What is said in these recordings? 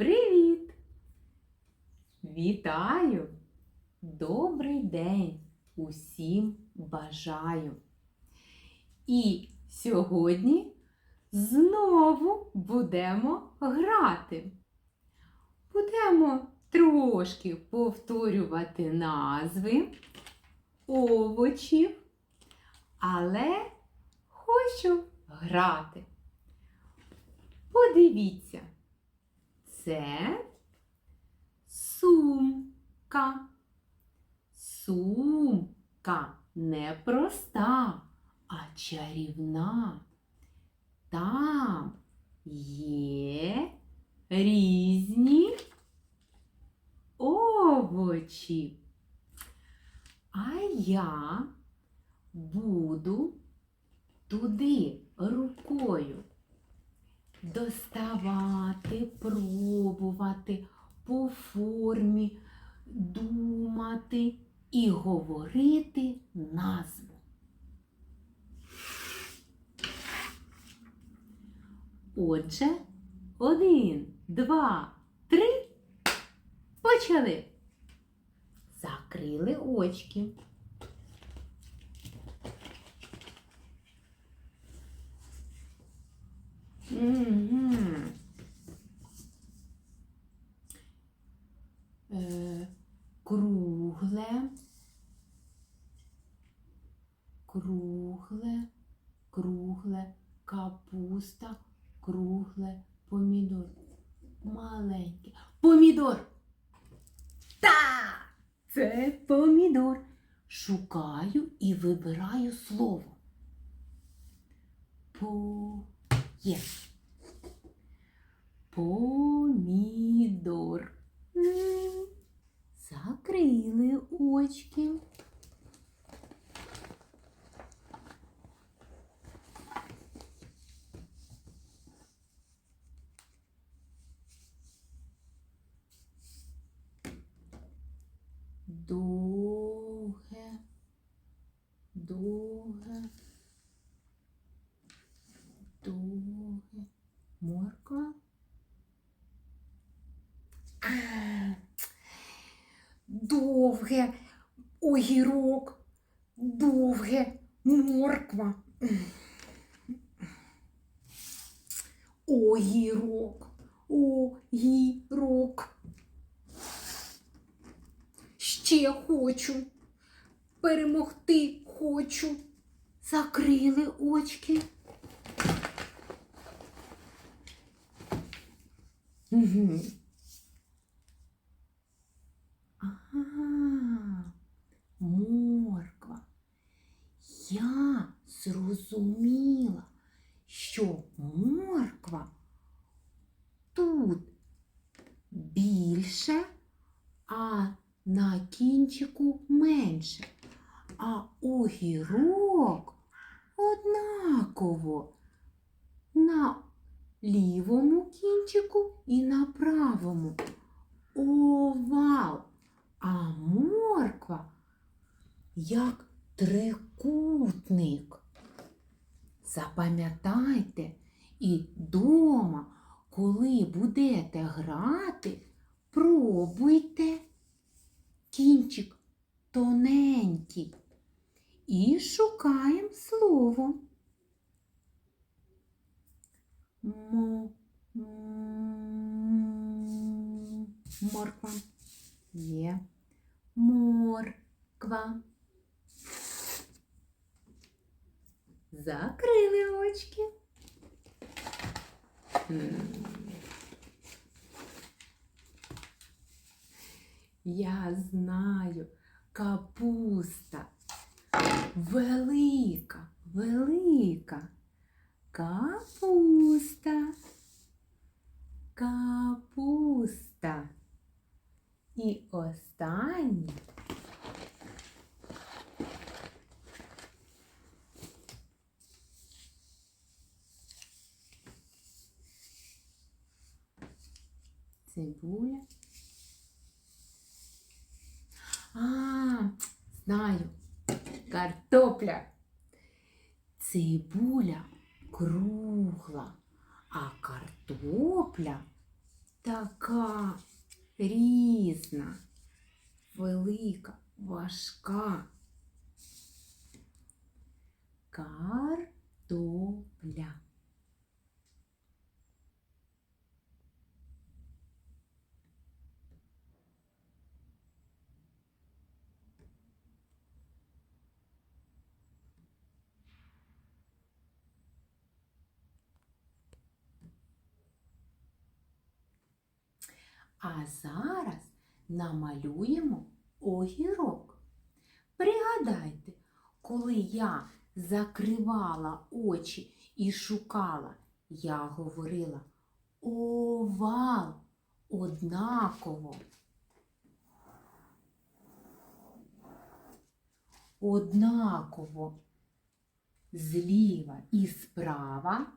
Привіт! Вітаю! Добрий день! Усім бажаю! І сьогодні знову будемо грати. Будемо трошки повторювати назви овочів, але хочу грати. Подивіться, це сумка. Сумка не проста, а чарівна. Там є різні овочі. А я буду туди рукою доставати, пробувати по формі, думати і говорити назву. Отже, один, два, три. Почали. Закрили очки. Мгм. Е, Кругле, кругле, кругле, капуста, кругле, помідор. Маленьке. Помідор. Та! Це помідор. Шукаю і вибираю слово. По є. Помідор. Закрили очки. Довге, довге, довге. Морква. Довге огірок, довге морква. Огірок, огірок. Ще хочу. Перемогти хочу. Закрили очки. Угу. Ага, морква. Я зрозуміла, що морква тут більше, а на кінчику менше. А огірок однаково на лівому кінчику і на правому. Овал. А морква як трикутник. Запам'ятайте і дома, коли будете грати, пробуйте кінчик тоненький і шукаємо слово. Мо, морква. Є. Морква. Закрили очки. Я знаю, капуста. Велика, велика. Капуста. Капуста. І останнє. Цибуля. А, знаю. Картопля. Цибуля кругла, а картопля така різна, велика, важка. Картопля. А зараз намалюємо огірок. Пригадайте, коли я закривала очі і шукала, я говорила овал однаково. Однаково зліва і справа.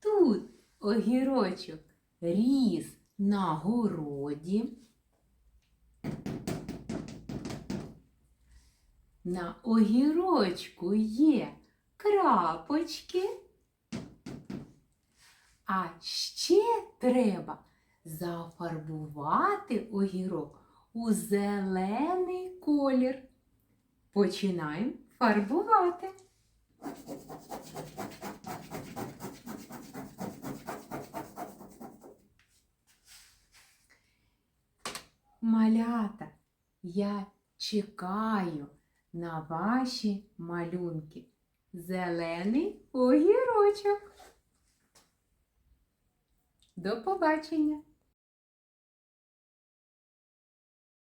Тут огірочок ріс на городі. На огірочку є крапочки. А ще треба зафарбувати огірок у зелений колір. Починаємо фарбувати. Малята, я чекаю на ваші малюнки. Зелений огірочок. До побачення!